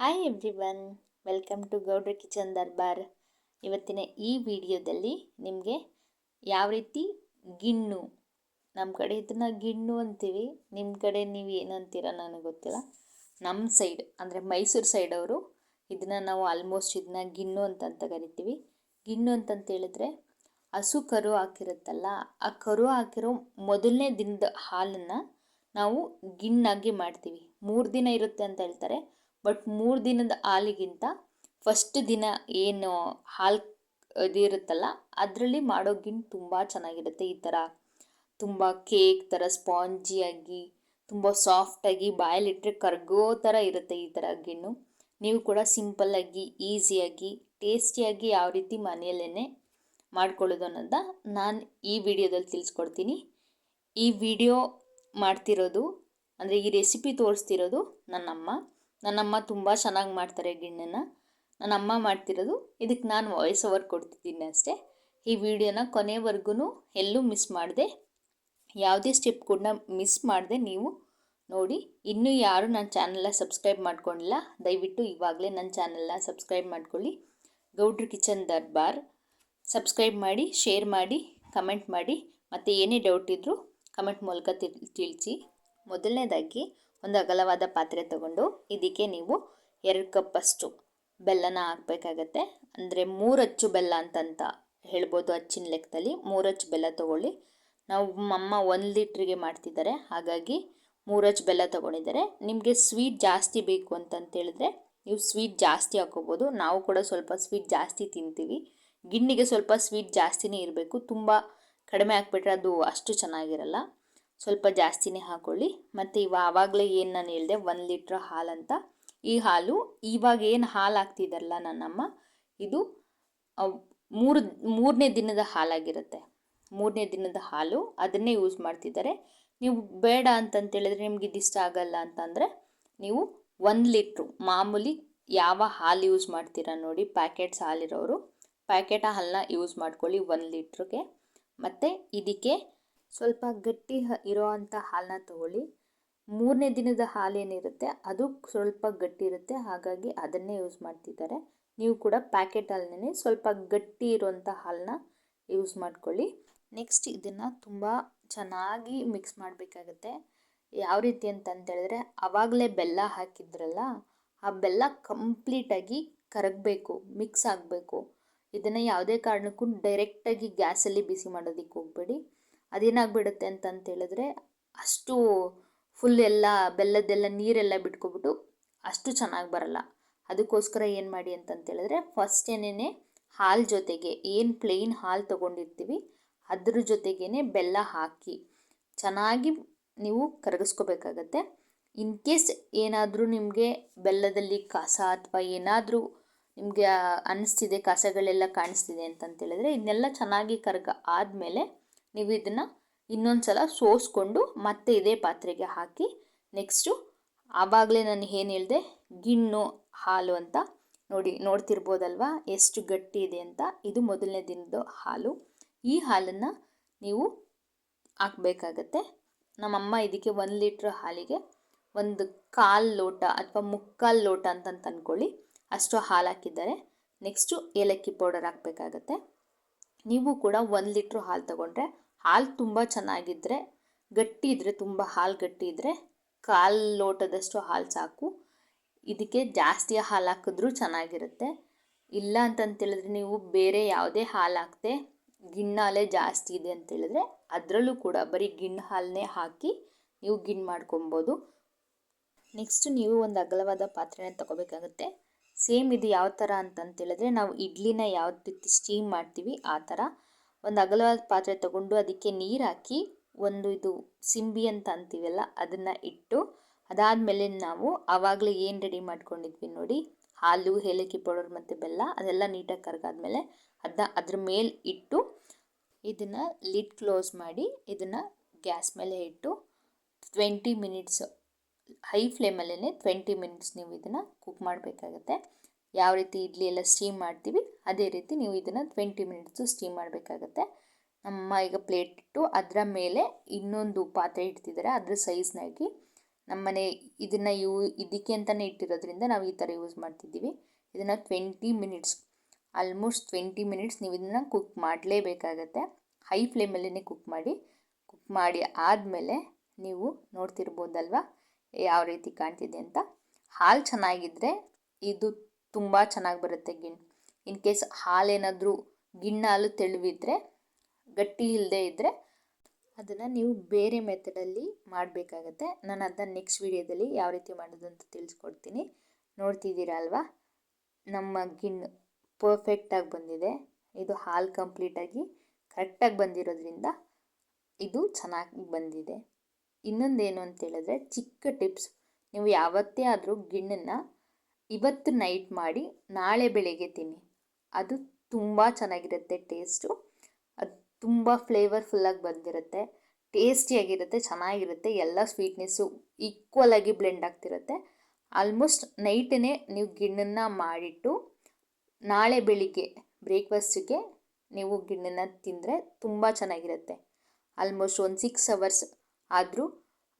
Hi everyone welcome to Gowdra kitchen Darbar ಇವತ್ತಿನ ಈ ವಿಡಿಯೋದಲ್ಲಿ ನಿಮಗೆ ಯಾವ ರೀತಿ ಗಿಣ್ಣು ನಮ್ಮ ಕಡೆ ಇದನ್ನು ಗಿಣ್ಣು ಅಂತೀವಿ ನಿಮ್ಮ ಕಡೆ ನೀವು ಏನಂತೀರ ನನಗೆ ಗೊತ್ತಿಲ್ಲ. ನಮ್ಮ ಸೈಡ್ ಅಂದರೆ ಮೈಸೂರು ಸೈಡವರು ಇದನ್ನು ನಾವು ಆಲ್ಮೋಸ್ಟ್ ಇದನ್ನ ಗಿಣ್ಣು ಅಂತಂತ ಕರಿತೀವಿ. ಗಿಣ್ಣು ಅಂತಂತ ಹೇಳಿದ್ರೆ ಹಸು ಕರು ಹಾಕಿರುತ್ತಲ್ಲ, ಆ ಕರು ಹಾಕಿರೋ ಮೊದಲನೇ ದಿನದ ಹಾಲನ್ನು ನಾವು ಗಿಣ್ಣಾಗಿ ಮಾಡ್ತೀವಿ. ಮೂರು ದಿನ ಇರುತ್ತೆ ಅಂತ ಹೇಳ್ತಾರೆ. ಬಟ್ ಮೂರು ದಿನದ ಹಾಲಿಗಿಂತ ಫಸ್ಟ್ ದಿನ ಏನು ಹಾಲು ಇದಿರುತ್ತಲ್ಲ ಅದರಲ್ಲಿ ಮಾಡೋ ಗಿಣ್ಣು ತುಂಬ ಚೆನ್ನಾಗಿರುತ್ತೆ ಈ ಥರ ತುಂಬ ಕೇಕ್ ಥರ ಸ್ಪಾಂಜಿಯಾಗಿ ತುಂಬ ಸಾಫ್ಟಾಗಿ ಬಾಯಲ್ಲಿಟ್ಟರೆ ಕರ್ಗೋ ಥರ ಇರುತ್ತೆ ಈ ಥರ ಗಿಣ್ಣು. ನೀವು ಕೂಡ ಸಿಂಪಲ್ಲಾಗಿ ಈಸಿಯಾಗಿ ಟೇಸ್ಟಿಯಾಗಿ ಯಾವ ರೀತಿ ಮನೆಯಲ್ಲೇ ಮಾಡ್ಕೊಳ್ಳೋದು ಅನ್ನೋದ ನಾನು ಈ ವಿಡಿಯೋದಲ್ಲಿ ತಿಳಿಸ್ಕೊಡ್ತೀನಿ. ಈ ವಿಡಿಯೋ ಮಾಡ್ತಿರೋದು, ಅಂದರೆ ಈ ರೆಸಿಪಿ ತೋರಿಸ್ತಿರೋದು ನನ್ನಮ್ಮ. ನನ್ನಮ್ಮ ತುಂಬ ಚೆನ್ನಾಗಿ ಮಾಡ್ತಾರೆ ಗಿಣ್ಣನ ನನ್ನಮ್ಮ ಮಾಡ್ತಿರೋದು ಇದಕ್ಕೆ ನಾನು ವಾಯ್ಸ್ ಓವರ್ ಕೊಡ್ತಿದ್ದೀನಿ ಅಷ್ಟೇ. ಈ ವಿಡಿಯೋನ ಕೊನೆವರೆಗೂ ಎಲ್ಲೂ ಮಿಸ್ ಮಾಡಿದೆ. ಯಾವುದೇ ಸ್ಟೆಪ್ ಕೂಡ ಮಿಸ್ ಮಾಡಿದೆ ನೀವು ನೋಡಿ. ಇನ್ನೂ ಯಾರು ನನ್ನ ಚಾನಲ್ನ ಸಬ್ಸ್ಕ್ರೈಬ್ ಮಾಡ್ಕೊಂಡಿಲ್ಲ, ದಯವಿಟ್ಟು ಇವಾಗಲೇ ನನ್ನ ಚಾನಲ್ನ ಸಬ್ಸ್ಕ್ರೈಬ್ ಮಾಡ್ಕೊಳ್ಳಿ. ಗೌಡ್ರ ಕಿಚನ್ ದರ್ಬಾರ್. ಸಬ್ಸ್ಕ್ರೈಬ್ ಮಾಡಿ ಶೇರ್ ಮಾಡಿ ಕಮೆಂಟ್ ಮಾಡಿ. ಮತ್ತು ಏನೇ ಡೌಟ್ ಇದ್ದರೂ ಕಮೆಂಟ್ ಮೂಲಕ ತಿಳಿಸಿ. ಮೊದಲನೇದಾಗಿ ಒಂದು ಅಗಲವಾದ ಪಾತ್ರೆ ತಗೊಂಡು ಇದಕ್ಕೆ ನೀವು ಎರಡು ಕಪ್ಪಷ್ಟು ಬೆಲ್ಲನ ಹಾಕ್ಬೇಕಾಗತ್ತೆ. ಅಂದರೆ ಮೂರು ಅಚ್ಚು ಬೆಲ್ಲ ಅಂತಂತ ಹೇಳ್ಬೋದು ಅಚ್ಚಿನ ಲೆಕ್ಕದಲ್ಲಿ. ಮೂರು ಅಚ್ಚು ಬೆಲ್ಲ ತೊಗೊಳ್ಳಿ. ನಾವು ಅಮ್ಮ ಒಂದು ಲೀಟ್ರಿಗೆ ಮಾಡ್ತಿದ್ದಾರೆ. ಹಾಗಾಗಿ ಮೂರು ಅಚ್ಚು ಬೆಲ್ಲ ತೊಗೊಂಡಿದ್ದಾರೆ. ನಿಮಗೆ ಸ್ವೀಟ್ ಜಾಸ್ತಿ ಬೇಕು ಅಂತಂತೇಳಿದ್ರೆ ನೀವು ಸ್ವೀಟ್ ಜಾಸ್ತಿ ಹಾಕೋಬೋದು. ನಾವು ಕೂಡ ಸ್ವಲ್ಪ ಸ್ವೀಟ್ ಜಾಸ್ತಿ ತಿಂತೀವಿ. ಗಿಣ್ಣಿಗೆ ಸ್ವಲ್ಪ ಸ್ವೀಟ್ ಜಾಸ್ತಿನೇ ಇರಬೇಕು. ತುಂಬ ಕಡಿಮೆ ಹಾಕ್ಬಿಟ್ರೆ ಅದು ಅಷ್ಟು ಚೆನ್ನಾಗಿರಲ್ಲ. ಸ್ವಲ್ಪ ಜಾಸ್ತಿನೇ ಹಾಕ್ಕೊಳ್ಳಿ ಮತ್ತು ಇವ ಆವಾಗಲೇ ಏನು ನಾನು ಹೇಳಿದೆ, ಒಂದು ಲೀಟ್ರ್ ಹಾಲು ಅಂತ ಈ ಹಾಲು ಇವಾಗ ಏನು ಹಾಲು ಹಾಕ್ತಿದ್ದಾರಲ್ಲ ನನ್ನಮ್ಮ, ಇದು ಮೂರು, ಮೂರನೇ ದಿನದ ಹಾಲಾಗಿರುತ್ತೆ. ಮೂರನೇ ದಿನದ ಹಾಲು ಅದನ್ನೇ ಯೂಸ್ ಮಾಡ್ತಿದ್ದಾರೆ ನೀವು ಬೇಡ ಅಂತಂತೇಳಿದ್ರೆ ನಿಮ್ಗೆ ಇದಿಷ್ಟ ಆಗಲ್ಲ ಅಂತಂದರೆ, ನೀವು ಒಂದು ಲೀಟ್ರು, ಮಾಮೂಲಿ ಯಾವ ಹಾಲು ಯೂಸ್ ಮಾಡ್ತೀರಾ ನೋಡಿ, ಪ್ಯಾಕೆಟ್ಸ್ ಹಾಲಿರೋರು. ಪ್ಯಾಕೆಟ್ ಹಾಲನ್ನ ಯೂಸ್ ಮಾಡ್ಕೊಳ್ಳಿ ಒಂದು ಲೀಟ್ರಿಗೆ. ಮತ್ತು ಇದಕ್ಕೆ ಸ್ವಲ್ಪ ಗಟ್ಟಿ ಇರೋ ಅಂಥ ಹಾಲನ್ನ ತಗೊಳ್ಳಿ. ಮೂರನೇ ದಿನದ ಹಾಲೇನಿರುತ್ತೆ ಅದು ಸ್ವಲ್ಪ ಗಟ್ಟಿ ಇರುತ್ತೆ, ಹಾಗಾಗಿ ಅದನ್ನೇ ಯೂಸ್ ಮಾಡ್ತಿದ್ದಾರೆ. ನೀವು ಕೂಡ ಪ್ಯಾಕೆಟ್ ಹಾಲನ್ನೇ ಸ್ವಲ್ಪ ಗಟ್ಟಿ ಇರುವಂಥ ಹಾಲನ್ನ ಯೂಸ್ ಮಾಡ್ಕೊಳ್ಳಿ. ನೆಕ್ಸ್ಟ್ ಇದನ್ನು ತುಂಬ ಚೆನ್ನಾಗಿ ಮಿಕ್ಸ್ ಮಾಡಬೇಕಾಗುತ್ತೆ. ಯಾವ ರೀತಿ ಅಂತಂತೇಳಿದ್ರೆ ಆವಾಗಲೇ ಬೆಲ್ಲ ಹಾಕಿದ್ರಲ್ಲ, ಆ ಬೆಲ್ಲ ಕಂಪ್ಲೀಟಾಗಿ ಕರಗಬೇಕು ಮಿಕ್ಸ್ ಆಗಬೇಕು. ಇದನ್ನು ಯಾವುದೇ ಕಾರಣಕ್ಕೂ ಡೈರೆಕ್ಟಾಗಿ ಗ್ಯಾಸಲ್ಲಿ ಬಿಸಿ ಮಾಡೋದಕ್ಕೆ ಹೋಗಬೇಡಿ. ಅದೇನಾಗ್ಬಿಡುತ್ತೆ ಅಂತಂತೇಳಿದ್ರೆ ಅಷ್ಟು ಫುಲ್ ಎಲ್ಲ ಬೆಲ್ಲದ್ದೆಲ್ಲ ನೀರೆಲ್ಲ ಬಿಟ್ಕೊಬಿಟ್ಟು ಅಷ್ಟು ಚೆನ್ನಾಗಿ ಬರಲ್ಲ. ಅದಕ್ಕೋಸ್ಕರ ಏನು ಮಾಡಿ ಅಂತಂತೇಳಿದ್ರೆ ಫಸ್ಟ್ ಏನೇನೆ ಹಾಲು ಜೊತೆಗೆ ಏನು ಪ್ಲೇನ್ ಹಾಲು ತೊಗೊಂಡಿರ್ತೀವಿ ಅದ್ರ ಜೊತೆಗೇ ಬೆಲ್ಲ ಹಾಕಿ ಚೆನ್ನಾಗಿ ನೀವು ಕರಗಿಸ್ಕೋಬೇಕಾಗತ್ತೆ. ಇನ್ ಕೇಸ್ ಏನಾದರೂ ನಿಮಗೆ ಬೆಲ್ಲದಲ್ಲಿ ಕಸ ಅಥವಾ ಏನಾದರೂ ನಿಮಗೆ ಅನ್ನಿಸ್ತಿದೆ ಕಸಗಳೆಲ್ಲ ಕಾಣಿಸ್ತಿದೆ ಅಂತಂತೇಳಿದ್ರೆ ಇದನ್ನೆಲ್ಲ ಚೆನ್ನಾಗಿ ಕರಗ ಆದಮೇಲೆ ನೀವು ಇದನ್ನು ಇನ್ನೊಂದು ಸಲ ಸೋಸ್ಕೊಂಡು ಮತ್ತೆ ಇದೇ ಪಾತ್ರೆಗೆ ಹಾಕಿ ನೆಕ್ಸ್ಟು ಆವಾಗಲೇ ನಾನು ಏನು ಹೇಳಿದೆ, ಗಿಣ್ಣು, ಹಾಲು ಅಂತ ನೋಡಿ, ನೋಡ್ತಿರ್ಬೋದಲ್ವಾ? ಎಷ್ಟು ಗಟ್ಟಿ ಇದೆ ಅಂತ. ಇದು ಮೊದಲನೇ ದಿನದ ಹಾಲು. ಈ ಹಾಲನ್ನು ನೀವು ಹಾಕಬೇಕಾಗತ್ತೆ. ನಮ್ಮಮ್ಮ ಇದಕ್ಕೆ ಒಂದು ಲೀಟ್ರ್ ಹಾಲಿಗೆ ಒಂದು ಕಾಲು ಲೋಟ ಅಥವಾ ಮುಕ್ಕಾಲು ಲೋಟ ಅಂತ ಅಂದ್ಕೊಳ್ಳಿ ಅಷ್ಟು ಹಾಲು ಹಾಕಿದ್ದಾರೆ. ನೆಕ್ಸ್ಟು ಏಲಕ್ಕಿ ಪೌಡರ್ ಹಾಕಬೇಕಾಗತ್ತೆ. ನೀವು ಕೂಡ ಒಂದು ಲೀಟ್ರ್ ಹಾಲು ತಗೊಂಡ್ರೆ ಹಾಲು ತುಂಬ ಚೆನ್ನಾಗಿದ್ದರೆ ಗಟ್ಟಿ ಇದ್ದರೆ ತುಂಬ ಹಾಲು ಗಟ್ಟಿ ಇದ್ದರೆ ಕಾಲು ಲೋಟದಷ್ಟು ಹಾಲು ಸಾಕು. ಇದಕ್ಕೆ ಜಾಸ್ತಿ ಹಾಲು ಹಾಕಿದ್ರೂ ಚೆನ್ನಾಗಿರುತ್ತೆ. ಇಲ್ಲ ಅಂತಂತೇಳಿದ್ರೆ ನೀವು ಬೇರೆ ಯಾವುದೇ ಹಾಲು ಹಾಕದೆ ಗಿಣ್ಣಾಲೆ ಜಾಸ್ತಿ ಇದೆ ಅಂತೇಳಿದ್ರೆ ಅದರಲ್ಲೂ ಕೂಡ ಬರೀ ಗಿಣ್ಣು ಹಾಲನ್ನೇ ಹಾಕಿ ನೀವು ಗಿಣ್ಣು ಮಾಡ್ಕೊಬೋದು. ನೆಕ್ಸ್ಟ್ ನೀವು ಒಂದು ಅಗಲವಾದ ಪಾತ್ರೆನ ತಗೋಬೇಕಾಗುತ್ತೆ. ಸೇಮ್ ಇದು ಯಾವ ಥರ ಅಂತಂತೇಳಿದ್ರೆ ನಾವು ಇಡ್ಲಿನ ಯಾವ ರೀತಿ ಸ್ಟೀಮ್ ಮಾಡ್ತೀವಿ, ಆ ಥರ. ಒಂದು ಅಗಲವಾದ ಪಾತ್ರೆ ತಗೊಂಡು ಅದಕ್ಕೆ ನೀರು ಹಾಕಿ ಒಂದು ಇದು ಸಿಂಬಿ ಅಂತ ಅಂತೀವಲ್ಲ, ಅದನ್ನು ಇಟ್ಟು ಅದಾದಮೇಲೆ ನಾವು ಆವಾಗಲೇ ಏನು ರೆಡಿ ಮಾಡ್ಕೊಂಡಿದ್ವಿ ನೋಡಿ, ಹಾಲು, ಏಲಕ್ಕಿ ಪೌಡರ್ ಮತ್ತು ಬೆಲ್ಲ ಅದೆಲ್ಲ ನೀಟಾಗಿ ಕರಗಾದ್ಮೇಲೆ ಅದನ್ನ ಅದ್ರ ಮೇಲೆ ಇಟ್ಟು ಇದನ್ನು ಲಿಡ್ ಕ್ಲೋಸ್ ಮಾಡಿ ಇದನ್ನು ಗ್ಯಾಸ್ ಮೇಲೆ ಇಟ್ಟು ಟ್ವೆಂಟಿ ಮಿನಿಟ್ಸ್ ಹೈ ಫ್ಲೇಮಲ್ಲೇ ಟ್ವೆಂಟಿ ಮಿನಿಟ್ಸ್ ನೀವು ಇದನ್ನು ಕುಕ್ ಮಾಡಬೇಕಾಗತ್ತೆ. ಯಾವ ರೀತಿ ಇಡ್ಲಿ ಎಲ್ಲ ಸ್ಟೀಮ್ ಮಾಡ್ತೀವಿ, ಅದೇ ರೀತಿ ನೀವು ಇದನ್ನು ಟ್ವೆಂಟಿ ಮಿನಿಟ್ಸು ಸ್ಟೀಮ್ ಮಾಡಬೇಕಾಗತ್ತೆ. ನಮ್ಮ ಈಗ ಪ್ಲೇಟ್ ಇಟ್ಟು ಅದರ ಮೇಲೆ ಇನ್ನೊಂದು ಪಾತ್ರೆ ಇಡ್ತಿದ್ದಾರೆ ಅದರ ಸೈಜ್ನಾಗಿ ನಮ್ಮನೆ ಇದನ್ನು ಯೂ, ಇದಕ್ಕೆ ಅಂತಲೇ ಇಟ್ಟಿರೋದ್ರಿಂದ ನಾವು ಈ ಥರ ಯೂಸ್ ಮಾಡ್ತಿದ್ದೀವಿ. ಇದನ್ನು twenty minutes almost twenty minutes ನೀವು ಇದನ್ನು ಕುಕ್ ಮಾಡಲೇಬೇಕಾಗತ್ತೆ. ಹೈ ಫ್ಲೇಮಲ್ಲೇ ಕುಕ್ ಮಾಡಿ. ಕುಕ್ ಮಾಡಿ ಆದಮೇಲೆ ನೀವು ನೋಡ್ತಿರ್ಬೋದಲ್ವ? ಯಾವ ರೀತಿ ಕಾಣ್ತಿದೆ ಅಂತ. ಹಾಲು ಚೆನ್ನಾಗಿದ್ದರೆ ಇದು ತುಂಬ ಚೆನ್ನಾಗಿ ಬರುತ್ತೆ ಗಿಣ್. ಇನ್ ಕೇಸ್ ಹಾಲೇನಾದರೂ ಗಿಣ್ಣಾಲು ತೆಳುವಿದ್ರೆ, ಗಟ್ಟಿ ಇಲ್ಲದೆ ಇದ್ದರೆ ಅದನ್ನು ನೀವು ಬೇರೆ ಮೆಥಡಲ್ಲಿ ಮಾಡಬೇಕಾಗತ್ತೆ. ನಾನು ಅದನ್ನು ನೆಕ್ಸ್ಟ್ ವೀಡಿಯೋದಲ್ಲಿ ಯಾವ ರೀತಿ ಮಾಡೋದು ಅಂತ ತಿಳಿಸ್ಕೊಡ್ತೀನಿ. ನೋಡ್ತಿದ್ದೀರಾ ಅಲ್ವಾ? ನಮ್ಮ ಗಿಣ್ಣು ಪರ್ಫೆಕ್ಟಾಗಿ ಬಂದಿದೆ. ಇದು ಹಾಲು ಕಂಪ್ಲೀಟಾಗಿ ಕರೆಕ್ಟಾಗಿ ಬಂದಿರೋದ್ರಿಂದ ಇದು ಚೆನ್ನಾಗಿ ಬಂದಿದೆ. ಇನ್ನೊಂದೇನು ಅಂತ ಹೇಳಿದ್ರೆ ಚಿಕ್ಕ ಟಿಪ್ಸ್. ನೀವು ಯಾವತ್ತೇ ಆದರೂ ಗಿಣ್ಣನ್ನು ಇವತ್ತು ನೈಟ್ ಮಾಡಿ ನಾಳೆ ಬೆಳಿಗ್ಗೆ ತಿನ್ನಿ. ಅದು ತುಂಬ ಚೆನ್ನಾಗಿರುತ್ತೆ ಟೇಸ್ಟು ಅದು ತುಂಬ ಫ್ಲೇವರ್ಫುಲ್ಲಾಗಿ ಬಂದಿರುತ್ತೆ. ಟೇಸ್ಟಿಯಾಗಿರುತ್ತೆ ಚೆನ್ನಾಗಿರುತ್ತೆ, ಎಲ್ಲ ಸ್ವೀಟ್ನೆಸ್ಸು ಈಕ್ವಲಾಗಿ ಬ್ಲೆಂಡ್ ಆಗ್ತಿರುತ್ತೆ. ಆಲ್ಮೋಸ್ಟ್ ನೈಟೇ ನೀವು ಗಿಣ್ಣನ್ನು ಮಾಡಿಟ್ಟು ನಾಳೆ ಬೆಳಿಗ್ಗೆ ಬ್ರೇಕ್ಫಾಸ್ಟಿಗೆ ನೀವು ಗಿಣ್ಣನ್ನು ತಿಂದರೆ ತುಂಬ ಚೆನ್ನಾಗಿರುತ್ತೆ. ಆಲ್ಮೋಸ್ಟ್ ಒಂದು ಸಿಕ್ಸ್ ಅವರ್ಸ್ ಆದರೂ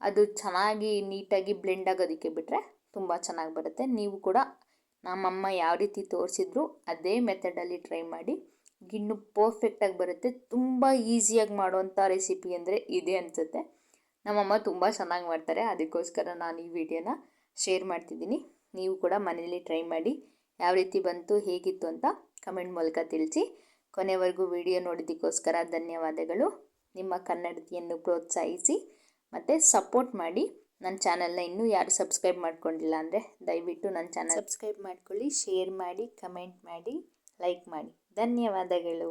ಅದು ಚೆನ್ನಾಗಿ ನೀಟಾಗಿ ಬ್ಲೆಂಡ್ ಆಗೋದಕ್ಕೆ ಬಿಟ್ಟರೆ ತುಂಬ ಚೆನ್ನಾಗಿ ಬರುತ್ತೆ. ನೀವು ಕೂಡ ನಮ್ಮಮ್ಮ ಯಾವ ರೀತಿ ತೋರಿಸಿದ್ರು ಅದೇ ಮೆಥಡಲ್ಲಿ ಟ್ರೈ ಮಾಡಿ. ಗಿಣ್ಣು ಪರ್ಫೆಕ್ಟಾಗಿ ಬರುತ್ತೆ. ತುಂಬ ಈಸಿಯಾಗಿ ಮಾಡುವಂಥ ರೆಸಿಪಿ ಅಂದರೆ ಇದೇ ಅನಿಸುತ್ತೆ. ನಮ್ಮಮ್ಮ ತುಂಬ ಚೆನ್ನಾಗಿ ಮಾಡ್ತಾರೆ. ಅದಕ್ಕೋಸ್ಕರ ನಾನು ಈ ವಿಡಿಯೋನ ಶೇರ್ ಮಾಡ್ತಿದ್ದೀನಿ. ನೀವು ಕೂಡ ಮನೇಲಿ ಟ್ರೈ ಮಾಡಿ ಯಾವ ರೀತಿ ಬಂತು, ಹೇಗಿತ್ತು ಅಂತ ಕಮೆಂಟ್ ಮೂಲಕ ತಿಳಿಸಿ. ಕೊನೆವರೆಗೂ ವಿಡಿಯೋ ನೋಡಿದ್ದಕ್ಕೋಸ್ಕರ ಧನ್ಯವಾದಗಳು. ನಿಮ್ಮ ಕನ್ನಡತಿಯನ್ನು ಪ್ರೋತ್ಸಾಹಿಸಿ. ಮತ್ತು ಸಪೋರ್ಟ್ ಮಾಡಿ ನನ್ನ ಚಾನಲ್ನ ಇನ್ನೂ ಯಾರು ಸಬ್ಸ್ಕ್ರೈಬ್ ಮಾಡ್ಕೊಂಡಿಲ್ಲ ಅಂದರೆ ದಯವಿಟ್ಟು ನನ್ನ ಚಾನಲ್ ಸಬ್ಸ್ಕ್ರೈಬ್ ಮಾಡ್ಕೊಳ್ಳಿ ಶೇರ್ ಮಾಡಿ ಕಮೆಂಟ್ ಮಾಡಿ ಲೈಕ್ ಮಾಡಿ. ಧನ್ಯವಾದಗಳು.